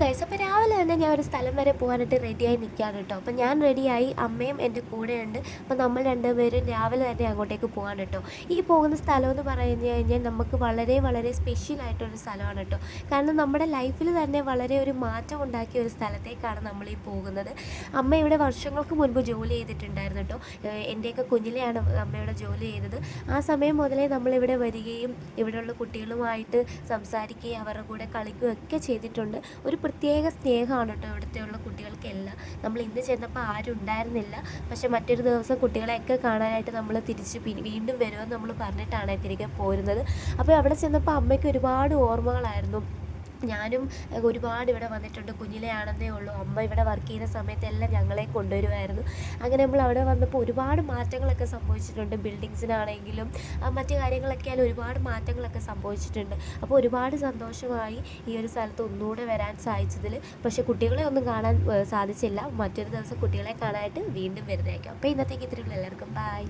Guys അപ്പോൾ രാവിലെ തന്നെ ഞാൻ ഒരു സ്ഥലം വരെ പോകാനായിട്ട് റെഡിയായി നിൽക്കുകയാണ് കേട്ടോ. അപ്പോൾ ഞാൻ റെഡിയായി അമ്മയും എന്റെ കൂടെയുണ്ട്. അപ്പോൾ നമ്മൾ രണ്ടുപേരും രാവിലെ തന്നെ അങ്ങോട്ടേക്ക് പോകാൻ കേട്ടോ. ഈ പോകുന്ന സ്ഥലം എന്ന് പറഞ്ഞു കഴിഞ്ഞാൽ നമുക്ക് വളരെ വളരെ സ്പെഷ്യൽ ആയിട്ടൊരു സ്ഥലമാണ് കേട്ടോ. കാരണം നമ്മുടെ ലൈഫിൽ തന്നെ വളരെ ഒരു മാറ്റം ഉണ്ടാക്കിയ ഒരു സ്ഥലത്തേക്കാണ് നമ്മൾ ഈ പോകുന്നത്. അമ്മ ഇവിടെ വർഷങ്ങൾക്ക് മുൻപ് ജോലി ചെയ്തിട്ടുണ്ടായിരുന്നു കേട്ടോ. എന്റെയൊക്കെ കുഞ്ഞിലെയാണ് അമ്മയുടെ ജോലി ചെയ്തത്. ആ സമയം മുതലേ നമ്മളിവിടെ വരികയും ഇവിടെയുള്ള കുട്ടികളുമായിട്ട് സംസാരിക്കുകയും അവരുടെ കൂടെ കളിക്കുകയും ഒക്കെ ചെയ്തിട്ടുണ്ട്. ഒരു പ്രത്യേക സ്നേഹമാണ് കേട്ടോ ഇവിടുത്തെയുള്ള കുട്ടികൾക്കെല്ലാം. നമ്മൾ ഇന്ന് ചെന്നപ്പോൾ ആരും ഉണ്ടായിരുന്നില്ല. പക്ഷെ മറ്റൊരു ദിവസം കുട്ടികളെയൊക്കെ കാണാനായിട്ട് നമ്മൾ തിരിച്ച് വീണ്ടും വരുമെന്ന് നമ്മൾ പറഞ്ഞിട്ടാണ് തിരികെ പോരുന്നത്. അപ്പോൾ അവിടെ ചെന്നപ്പോൾ അമ്മയ്ക്ക് ഒരുപാട് ഓർമ്മകളായിരുന്നു. ഞാനും ഒരുപാട് ഇവിടെ വന്നിട്ടുണ്ട്. കുഞ്ഞിലെ ആണെന്നേ ഉള്ളൂ. അമ്മ ഇവിടെ വർക്ക് ചെയ്യുന്ന സമയത്തെല്ലാം ഞങ്ങളെ കൊണ്ടുവരുമായിരുന്നു. അങ്ങനെ നമ്മൾ അവിടെ വന്നപ്പോൾ ഒരുപാട് മാറ്റങ്ങളൊക്കെ സംഭവിച്ചിട്ടുണ്ട്. ബിൽഡിങ്സിനാണെങ്കിലും മറ്റു കാര്യങ്ങളൊക്കെ ആയാലും ഒരുപാട് മാറ്റങ്ങളൊക്കെ സംഭവിച്ചിട്ടുണ്ട്. അപ്പോൾ ഒരുപാട് സന്തോഷമായി ഈ ഒരു സ്ഥലത്ത് ഒന്നുകൂടെ വരാൻ സാധിച്ചതിൽ. പക്ഷേ കുട്ടികളെ ഒന്നും കാണാൻ സാധിച്ചില്ല. മറ്റൊരു ദിവസം കുട്ടികളെ കാണാനായിട്ട് വീണ്ടും വരുന്നതായിരിക്കും. അപ്പോൾ ഇന്നത്തേക്ക് ഇത്രയുള്ളൂ എല്ലാവർക്കും ബൈ